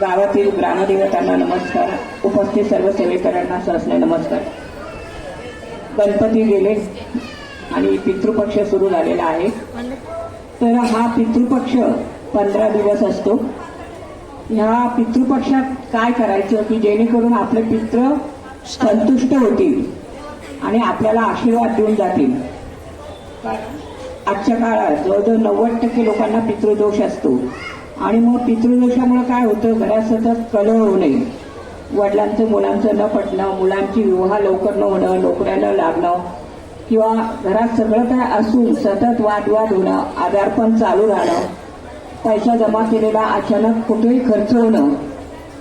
गावातील ग्रामदेवतांना नमस्कार. उपस्थित सर्व सेवेकरांना सहसने नमस्कार. गणपती गेले आणि पितृपक्ष सुरू झालेला आहे. तर हा पितृपक्ष पंधरा दिवस असतो. ह्या पितृपक्षात काय करायचं की जेणेकरून आपले पित्र संतुष्ट होतील आणि आपल्याला आशीर्वाद देऊन जातील. आजच्या काळात जवळजवळ नव्वद टक्के लोकांना पितृदोष असतो. आणि मग पितृदोषामुळे काय होतं? घरात सतत कलह होणे वडिलांचं मुलांचं न पटणं मुलांची विवाह लवकर न होणं नोकऱ्याला लागणं किंवा घरात सगळं काय असून सतत वादवाद होणं आजारपण चालू राहणं पैसा जमा केलेला अचानक कुठेही खर्च होणं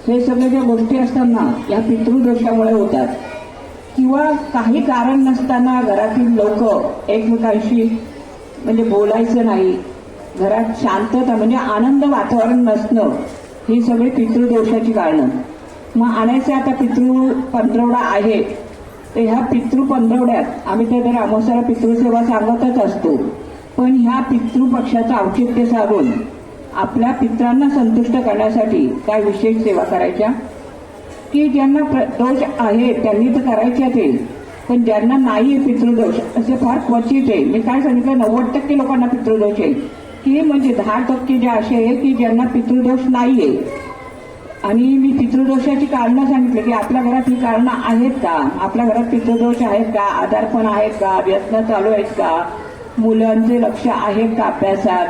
हे सगळ्या ज्या गोष्टी असतात ना या पितृदोषामुळे होतात. किंवा काही कारण नसताना घरातील लोक एकमेकांशी म्हणजे बोलायचं नाही घरात शांतता म्हणजे आनंद वातावरण नसणं. ही सगळी पितृदोषाची कारणं मग आणायचे आता पितृ पंधरवडा आहे. तर ह्या पितृ पंधरवड्यात आम्ही तर अमोसाला पितृसेवा सांगतच असतो. पण ह्या पितृपक्षाचं औचित्य साधून आपल्या पित्रांना संतुष्ट करण्यासाठी काय विशेष सेवा करायच्या? की ज्यांना दोष आहे त्यांनी तर करायचे आहे पण ज्यांना नाही आहे पितृदोष असे फार क्वचित आहे. मी काय सांगितलं? नव्वद टक्के लोकांना पितृदोष आहे. की म्हणजे दहा टक्के जे असे आहे की ज्यांना पितृदोष नाहीये. आणि मी पितृदोषाची कारणं सांगितली की आपल्या घरात ही कारणं आहेत का? आपल्या घरात पितृदोष आहेत का? आधारपण आहेत का? व्यसन चालू आहेत का? मुलांचे लक्ष आहे का अभ्यासात?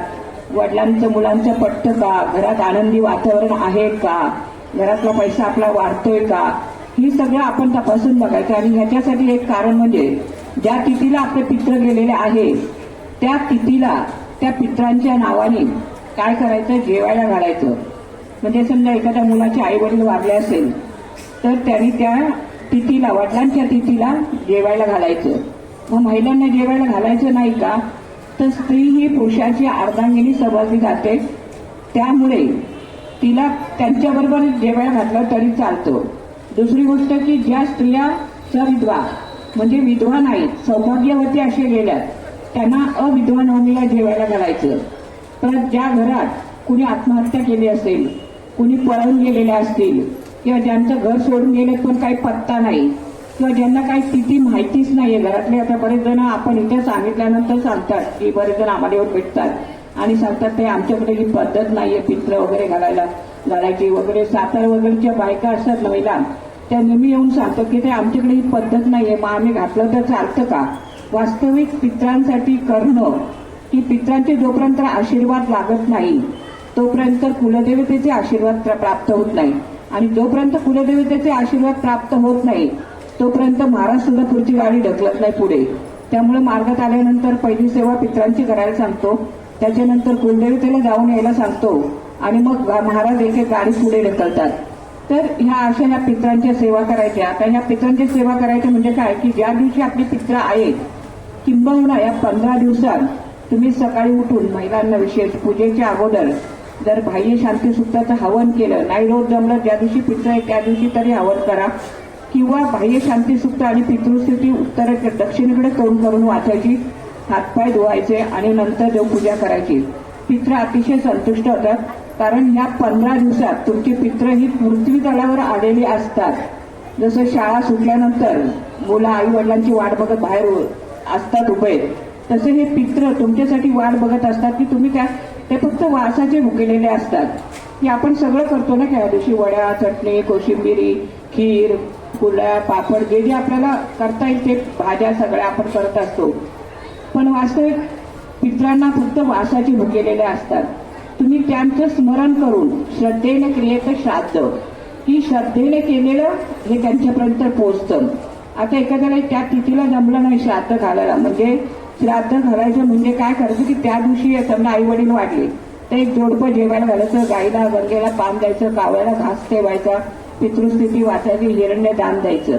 वडिलांचं मुलांचं पट्ट का? घरात आनंदी वातावरण आहे का? घरातला पैसा आपला वाढतोय का? ही सगळं आपण तपासून बघायचं. आणि ह्याच्यासाठी एक कारण म्हणजे ज्या तिथीला आपले पित्र गेलेले आहे त्या तिथीला त्या पित्रांच्या नावाने काय करायचं? जेवायला घालायचं. म्हणजे समजा एखाद्या मुलाचे आई वडील वारले असेल तर त्यांनी त्या तिथीला वडिलांच्या तिथीला जेवायला घालायचं. मग महिलांना जेवायला घालायचं नाही का? तर स्त्री ही पुरुषाची अर्धांगिनी समजली जाते. त्यामुळे तिला त्यांच्याबरोबर जेवायला घातलं तरी चालतं. दुसरी गोष्ट की ज्या स्त्रिया सविधवा म्हणजे विधवा नाहीत सौभाग्यवती असे गेल्यात त्यांना अविद्वान नवमीला जेवायला घालायचं. परत ज्या घरात कुणी आत्महत्या केली असेल कुणी पळून गेलेले असतील किंवा ज्यांचं घर सोडून गेले पण काही पत्ता नाही किंवा ज्यांना काही स्थिती माहितीच नाहीये घरातले आता बरेच जण आपण इथे सांगितल्यानंतर सांगतात की बरेच जण आम्हाला येऊन भेटतात. आणि सांगतात ते आमच्याकडे ही पद्धत नाहीये पित्र वगैरे घालायला घालायची वगैरे सातार वगैरेच्या बायका असतात महिला त्या नेहमी येऊन सांगतात की ते आमच्याकडे ही पद्धत नाहीये मग आम्ही घातलं तर चालतं का? वास्तविक पित्रांसाठी करणं की पित्रांचे जोपर्यंत आशीर्वाद लागत नाही तोपर्यंत कुलदेवतेचे आशीर्वाद प्राप्त होत नाही. आणि जोपर्यंत कुलदेवतेचे आशीर्वाद प्राप्त होत नाही तोपर्यंत महाराज सुद्धा पुढची गाडी ढकलत नाही पुढे. त्यामुळे मार्गात आल्यानंतर पहिली सेवा पित्रांची करायला सांगतो. त्याच्यानंतर कुलदेवतेला जाऊन यायला सांगतो. आणि मग महाराज एक गाडी पुढे ढकलतात. तर ह्या अशा ह्या पित्रांच्या सेवा करायच्या आता ह्या पित्रांची सेवा करायची म्हणजे काय? की ज्या दिवशी आपली पित्र आहेत किंबहुना या पंधरा दिवसात तुम्ही सकाळी उठून महिलांना विशेष पूजेच्या अगोदर जर बाह्य शांती हवन केलं नाही रोज जमलं ज्या दिवशी पित्र आहे त्या दिवशी तरी हवन करा. किंवा बाह्य शांती आणि पितृस्थिती उत्तर दक्षिणेकडे तोंड करून वाचायची हातपाय धुवायचे आणि नंतर देवपूजा करायची. पित्र अतिशय संतुष्ट होतात. कारण ह्या पंधरा दिवसात तुमची पित्र ही पृथ्वी तळावर आलेली असतात. जसं शाळा सुटल्यानंतर मुलं आई वडिलांची वाट बघत बाहेर असतात उभे तसे हे पित्र तुमच्यासाठी वाट बघत असतात की तुम्ही त्या ते फक्त वासाचे भुकेलेले असतात. की आपण सगळं करतो ना त्या दिवशी वड्या चटणी कोशिंबिरी खीर कुरड्या पापड जे जे आपल्याला करता येईल ते भाज्या सगळ्या आपण करत असतो. पण वास्तविक पित्रांना फक्त वासाचे भुकेलेले असतात. तुम्ही त्यांचं स्मरण करून श्रद्धेने क्रियेचं श्राद्ध. की श्रद्धेने केलेलं हे त्यांच्यापर्यंत पोहोचतं. आता एखाद्याला त्या तिथीला जमलं नाही श्राद्ध घालायला. म्हणजे श्राद्ध घालायचं म्हणजे काय करायचं की त्या दिवशी समजा आई वडील वाटले. तर एक जोडपं जेवायला घालायचं गाईला गंगेला पान द्यायचं कावळ्याला घास ठेवायचा पितृस्थिती वाचायची हिरण्य दान द्यायचं.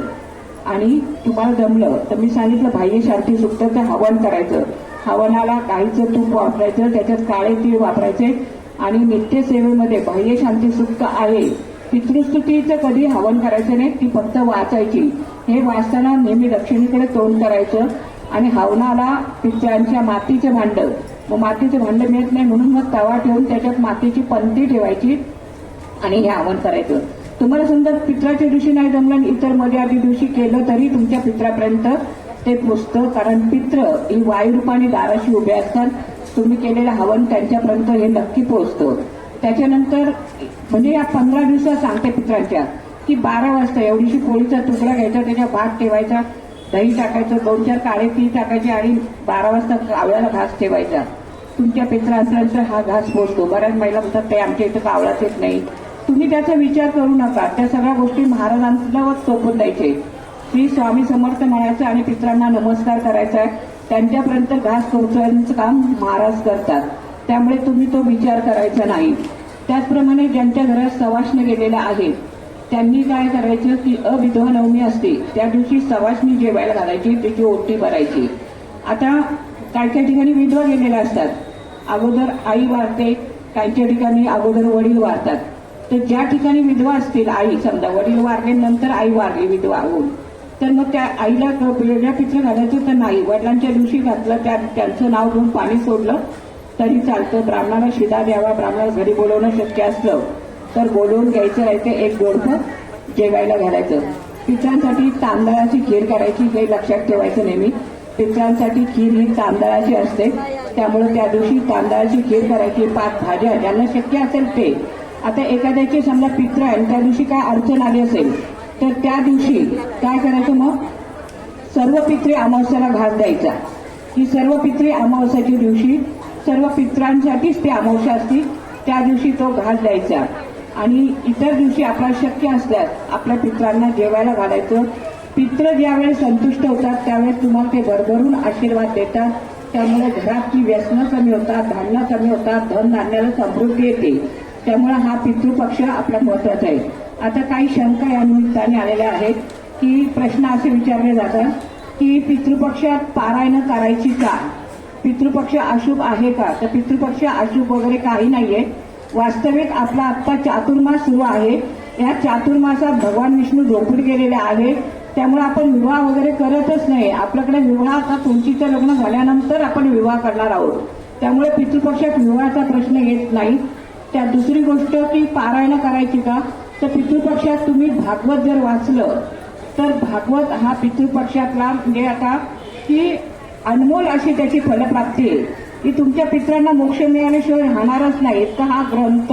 आणि तुम्हाला जमलं तर मी सांगितलं बाह्य शांती सुक्त ते हवन करायचं. हवनाला गाईचं तूप वापरायचं त्याच्यात काळे तीळ वापरायचे. आणि नित्यसेवेमध्ये बाह्य शांती सुप्त आहे. पितृस्तुतीचं कधी हवन करायचं नाही ती फक्त वाचायची. हे वाचताना नेहमी दक्षिणेकडे तोंड करायचं. आणि हवनाला पित्रांच्या मातीचं भांड. मग मातीचं भांड मिळत नाही म्हणून मग तवा ठेवून त्याच्यात मातीची पंती ठेवायची आणि हे हवन करायचं. तुम्हाला समजा पित्राच्या दिवशी नाही जमलं इतरमध्ये आधी दिवशी केलं तरी तुमच्या पित्रापर्यंत ते पोचतं कारण पित्र ही वायुरूपाने दाराशी उभे असतात. तुम्ही केलेलं हवन त्यांच्यापर्यंत हे नक्की पोहोचतं. त्याच्यानंतर म्हणजे या पंधरा दिवसात सांगते पित्रांच्या की बारा वाजता एवढीशी पोळीचा तुकडा घ्यायचा त्याच्या भात ठेवायचा दही टाकायचं दोन चार काळे ती टाकायचे आणि बारा वाजता कावळ्याला घास ठेवायचा. तुमच्या पित्रांपर्यंत हा घास पोचतो बऱ्याच महिला म्हणतात ते आमच्या इथं कावळाच येत नाही? तुम्ही त्याचा विचार करू नका. त्या सगळ्या गोष्टी महाराजांना सोपून द्यायचे. श्री स्वामी समर्थ म्हणायचं आणि पित्रांना नमस्कार करायचा आहे. त्यांच्यापर्यंत घास पोहोचवण्याचं काम महाराज करतात. त्यामुळे तुम्ही तो विचार करायचा नाही. त्याचप्रमाणे ज्यांच्या घरात सवाष्ण गेलेला आहे त्यांनी काय करायचं की अविधवा नवमी असते. त्या दिवशी सवाष्णी जेवायला घालायची त्याची ओटी भरायची. आता काही काही ठिकाणी विधवा गेलेल्या असतात. अगोदर आई वारते काहीच्या ठिकाणी अगोदर वडील वारतात तर ज्या ठिकाणी विधवा असतील आई समजा वडील वारले नंतर आई वारली विधवा होऊन. तर मग त्या आईला क- पित्र घालायचं तर नाही. वडिलांच्या दिवशी घातलं त्या त्यांचं नाव घेऊन पाणी सोडलं. तरी चालतं. ब्राह्मणाला शिदा द्यावा ब्राह्मणाला घरी बोलवणं शक्य असलं तर बोलवून घ्यायचं राहायचं एक गोडभर जेवायला घालायचं. पित्रांसाठी तांदळाची खीर करायची हे लक्षात ठेवायचं नेहमी. पित्रांसाठी खीर ही तांदळाची असते. त्यामुळे त्या दिवशी तांदळाची खीर करायची पाच भाज्या ज्यांना शक्य असेल ते. आता एखाद्याची समजा पित्र आहे आणि त्या दिवशी काय अडचण आली असेल तर त्या दिवशी काय करायचं मग? सर्व पित्री अमावस्याला घास द्यायचा. ही सर्व पित्री अमावस्याच्या दिवशी सर्व पित्रांसाठीच ती अमावस्या असती. त्या दिवशी तो घास द्यायचा. आणि इतर दिवशी आपला शक्य असल्यास आपल्या पित्रांना जेवायला घालायचं. पित्र ज्यावेळेस संतुष्ट होतात त्यावेळेस तुम्हाला ते भरभरून आशीर्वाद देतात. त्यामुळे घरातली व्यसनं कमी होतात धान्य कमी होतात धन धान्याला समृद्धी येते. त्यामुळे हा पितृपक्ष आपला महत्त्वाचा आहे. आता काही शंका या निमित्ताने आलेल्या आहेत की प्रश्न असे विचारले जातात की पितृपक्षात पारायण करायची का? पितृपक्ष अशुभ आहे का? तर पितृपक्ष अशुभ वगैरे काही नाहीये. वास्तविक आपला आत्ता चातुर्मास सुरू आहे. या चातुर्मासात भगवान विष्णू झोपून गेलेले आहे. त्यामुळे आपण विवाह वगैरे करतच नाही. आपल्याकडे विवाह आता तुमचीचं लग्न झाल्यानंतर आपण विवाह करणार आहोत. त्यामुळे पितृपक्षात विवाहाचा प्रश्न येत नाही. त्या दुसरी गोष्ट की पारायण करायची का? तर पितृपक्षात तुम्ही भागवत जर वाचलं तर भागवत हा पितृपक्षातला म्हणजे आता की अनमोल अशी त्याची फलप्राप्ती आहे. की तुमच्या पित्रांना मोक्ष मिळाल्याशिवाय राहणारच नाही. इतका हा ग्रंथ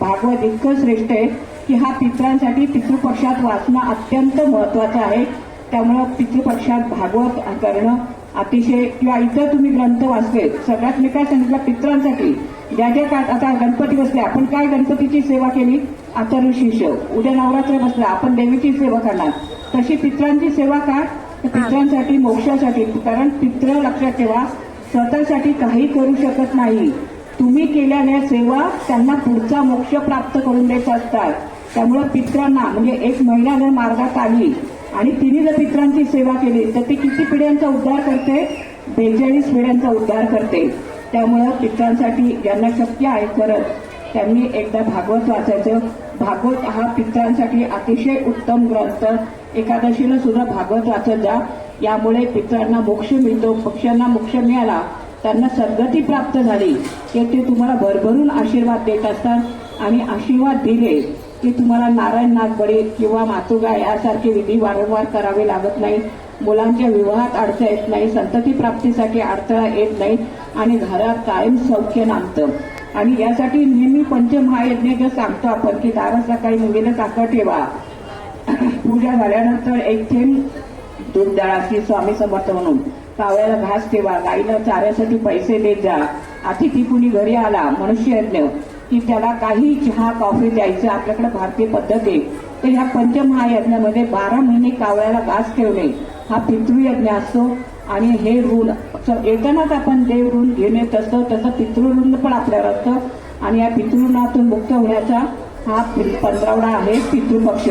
भागवत इतकं श्रेष्ठ आहे की हा पित्रांसाठी पितृपक्षात वाचणं अत्यंत महत्वाचं आहे. त्यामुळं पितृपक्षात भागवत करणं अतिशय किंवा इतर तुम्ही ग्रंथ वाचले सगळ्यात मी काय सांगितलं पित्रांसाठी. ज्या ज्या काळात आता गणपती बसले आपण काय गणपतीची सेवा केली? अथर्व शिष्य उद्या नवरात्र बसला आपण देवीची सेवा करणार. तशी पित्रांची सेवा का? तर पित्रांसाठी मोक्षासाठी. कारण पित्र लक्षात ठेवा स्वतःसाठी काही करू शकत नाही. तुम्ही केलेल्या सेवा त्यांना पुढचा मोक्ष प्राप्त करून देत असतात. त्यामुळे पित्रांना म्हणजे एक महिला जर मार्गात आली आणि तिने जर पित्रांची सेवा केली तर ती किती पिढ्यांचा उद्धार करते? बेचाळीस पिढ्यांचा उद्धार करते. त्यामुळं पित्रांसाठी ज्यांना शक्य आहे करत त्यांनी एकदा भागवत वाचायचं. भागवत हा पित्रांसाठी अतिशय उत्तम ग्रंथ. एकादशीला सुद्धा भागवत वाचत जा. यामुळे पित्रांना मोक्ष मिळतो पक्ष्यांना मोक्ष मिळाला त्यांना सद्गती प्राप्त झाली की ते तुम्हाला भरभरून आशीर्वाद देत असतात आणि आशीर्वाद दिले की तुम्हाला नारायण नागबडी किंवा मातुगा यासारखे विधी वारंवार करावे लागत नाही मुलांच्या विवाहात अडथळा येत नाही संतती प्राप्तीसाठी अडथळा येत नाही आणि घरात कायम सौख्य नांदतं. आणि यासाठी नेहमी पंचमहायज्ञ जे सांगतो आपण की दारा सकाळी मुलीला साखर ठेवा. पूजा झाल्यानंतर एक थेंब दूध दळाची स्वामी समर्थ म्हणून. कावळ्याला घास ठेवा. गाईला चाऱ्यासाठी पैसे देत जा. अतिथी कुणी घरी आला मनुष्य यज्ञ की त्याला काही चहा कॉफी द्यायचं आपल्याकडे भारतीय पद्धत आहे. तर ह्या पंचमहायज्ञामध्ये बारा महिने कावळ्याला घास ठेवणे हा पितृयज्ञ असतो. आणि हे ऋण स- येतानाच आपण देव ऋण घेणे तसं तसं पितृऋण पण आपल्यावर असतं. आणि या पितृऋणातून मुक्त होण्याचा हा पंधरावडा आहे पितृपक्ष.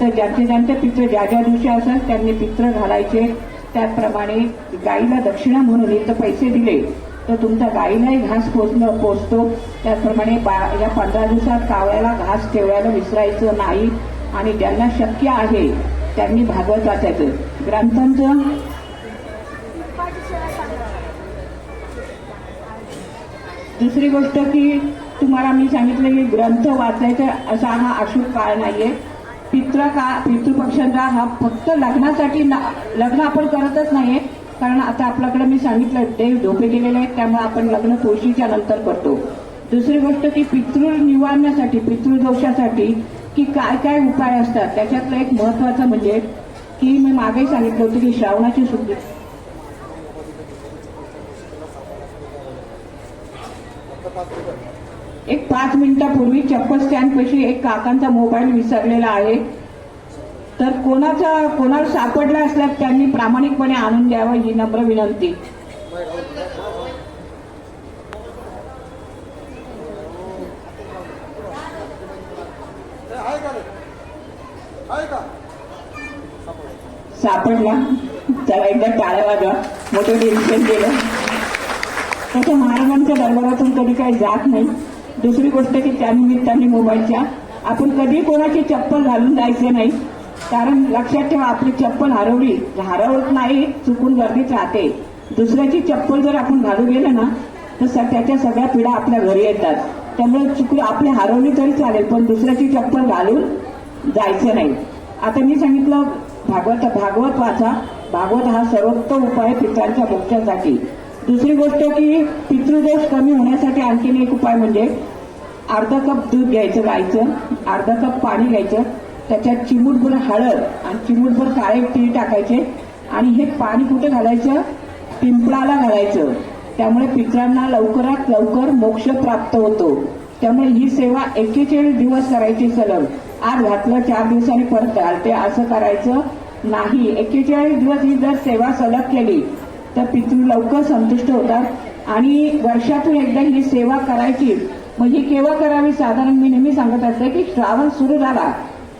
तर ज्यांचे ज्यांचे पित्र ज्या ज्या दिवशी असतात त्यांनी पित्र घालायचे. त्याचप्रमाणे गाईला दक्षिणा म्हणून इथं पैसे दिले तर तुमच्या गाईलाही घास पोचणं पोचतो त्याचप्रमाणे बा- या पंधरा दिवसात कावळ्याला घास ठेवायला विसरायचं नाही. आणि ज्यांना शक्य आहे त्यांनी भागवत वाचायचं. ग्रंथांचं दुसरी गोष्ट की तुम्हाला मी सांगितलं की ग्रंथ वाचायचा असा हा अशुभ काळ नाहीये. पित्र का पितृपक्षांचा हा फक्त लग्नासाठी ना- लग्न आपण करतच नाहीये. कारण आता आपल्याकडे मी सांगितलं देव झोपे गेलेले आहेत त्यामुळे आपण लग्न तुळशीच्या नंतर करतो. दुसरी गोष्ट की पितृ निवारण्यासाठी पितृदोषासाठी की काय काय उपाय असतात त्याच्यातलं एक महत्वाचं म्हणजे की मी मागे सांगितलं होतं की श्रावणाची सुद्धा एक पाच मिनिटापूर्वी चप्पल स्टँड पैकी एक काकांचा मोबाईल विसरलेला आहे. तर कोणाचा कोणाला सापडला असल्यास त्यांनी प्रामाणिकपणे आणून द्यावं ही नम्र विनंती. सापडला. त्याला एकदा टाळ्या वाजवा. मोठं टेन्शन केलं तसं महाराजांच्या दरबारातून कधी काही जात नाही. दुसरी गोष्ट की त्यानिमित्ताने मोबाईलच्या आपण कधी कोणाची चप्पल घालून जायचे नाही. कारण लक्षात ठेवा आपली चप्पल हरवली. हरवत नाही चुकून गर्दीत राहते. दुसऱ्याची चप्पल जर आपण घालू गेलं ना तर स- त्याच्या सगळ्या पिढ्या आपल्या घरी येतात. त्यामुळे चुकून आपली हरवली तरी चालेल पण दुसऱ्याची चप्पल घालून जायचं नाही. आता मी सांगितलं भागवत भागवत वाचा. भागवत हा सर्वोत्तम उपाय पित्रांच्या मोक्षासाठी. दुसरी गोष्ट की पितृदोष कमी होण्यासाठी आणखीन एक उपाय म्हणजे अर्धा कप दूध घ्यायचं गायचं अर्धा कप पाणी घ्यायचं. त्याच्यात चिमूटभर हळद आणि चिमूटभर काळे तीळ टाकायचे. आणि हे पाणी कुठे घालायचं? पिंपळाला घालायचं. त्यामुळे पित्रांना लवकरात लवकर मोक्ष प्राप्त होतो. त्यामुळे ही सेवा एकेचाळीस दिवस करायची सलग. आज घातलं चार दिवसांनी परत घालते असं करायचं नाही. एकेचाळीस दिवस ही जर सेवा सलग केली तर पितृ लवकर संतुष्ट होतात. आणि वर्षातून एकदा ही सेवा करायची. मग ही केव्हा करावी साधारण मी नेहमी सांगत असते की श्रावण सुरू झाला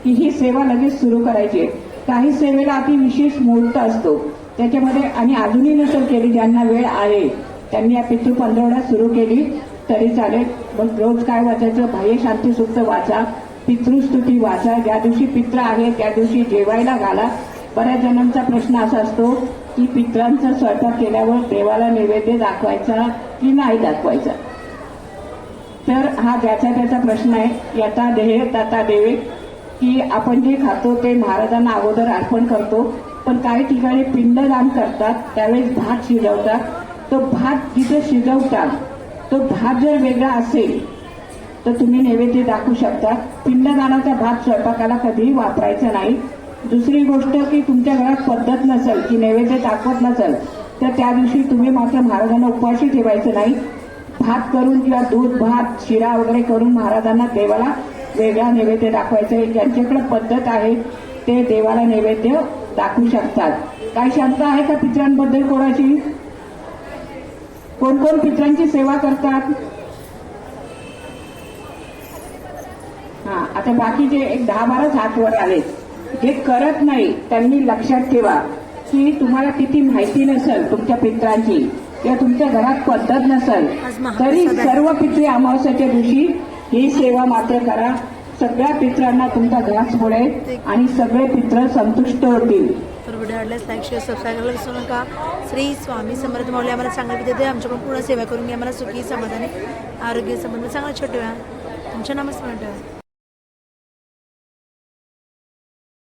की ही सेवा लगेच सुरू करायची. काही सेवेला अति विशेष मुहूर्त असतो. त्याच्यामध्ये आणि अजूनही नसेल केली ज्यांना वेळ आहे त्यांनी या पितृ पंधरवडा सुरू केली तरी चालेल. मग रोज काय वाचायचं? बाह्य शांती सुक्त वाचा पितृस्तुती वाचा. ज्या दिवशी पित्र आहे त्या दिवशी जेवायला घाला. बऱ्याच जणांचा प्रश्न असा असतो की पित्रांचा स्वयंपाक केल्यावर देवाला नैवेद्य दाखवायचा की नाही दाखवायचा? तर हा ज्याचा त्याचा प्रश्न आहे. यथा देह तथा देवे की आपण जे खातो ते महाराजांना अगोदर अर्पण करतो. पण काही ठिकाणी पिंडदान करतात त्यावेळेस भात शिजवतात. तो भात जिथे शिजवतात तो भात जर वेगळा असेल तर तुम्ही नैवेद्य दाखवू शकता. पिंडदानाचा भात स्वयंपाकाला कधीही वापरायचा नाही. दुसरी गोष्ट की तुमच्या घरात पद्धत नसेल की नैवेद्य दाखवत नसेल तर त्या दिवशी तुम्ही मात्र महाराजांना उपवाशी ठेवायचं नाही. भात करून किंवा दूध भात शिरा वगैरे करून महाराजांना देवाला वेगळा नैवेद्य दाखवायचं. आहे ज्यांच्याकडे पद्धत आहे ते देवाला नैवेद्य दाखवू शकतात. काय शंका आहे का पित्रांबद्दल कोणाची? कोण कोण पित्रांची सेवा करतात? हा आता बाकीचे एक दहा बाराच हात वर आले जे करत नाही त्यांनी लक्षात ठेवा की तुम्हाला किती माहिती नसेल तुमच्या पित्रांची. किंवा तुमच्या घरात पद्धत नसेल. तरी सर्व पित्री अमावस्याच्या दिवशी ही सेवा मात्र करा. सगळ्या पित्रांना तुमचा घास पडेल आणि सगळे पित्र संतुष्ट होतील. तर व्हिडिओ आवडल्यास लाईक शेअर सबस्क्राईब करायला विसरू नका. श्री स्वामी समर्थ माऊली आम्हाला चांगल्या विद्यार्थी आमच्याकडून पूर्ण सेवा करून घ्या. आम्हाला सुखी समाधानी आरोग्य संबंध चांगलं छोटे व्हा. तुमच्या नामस्मरण ठेवा.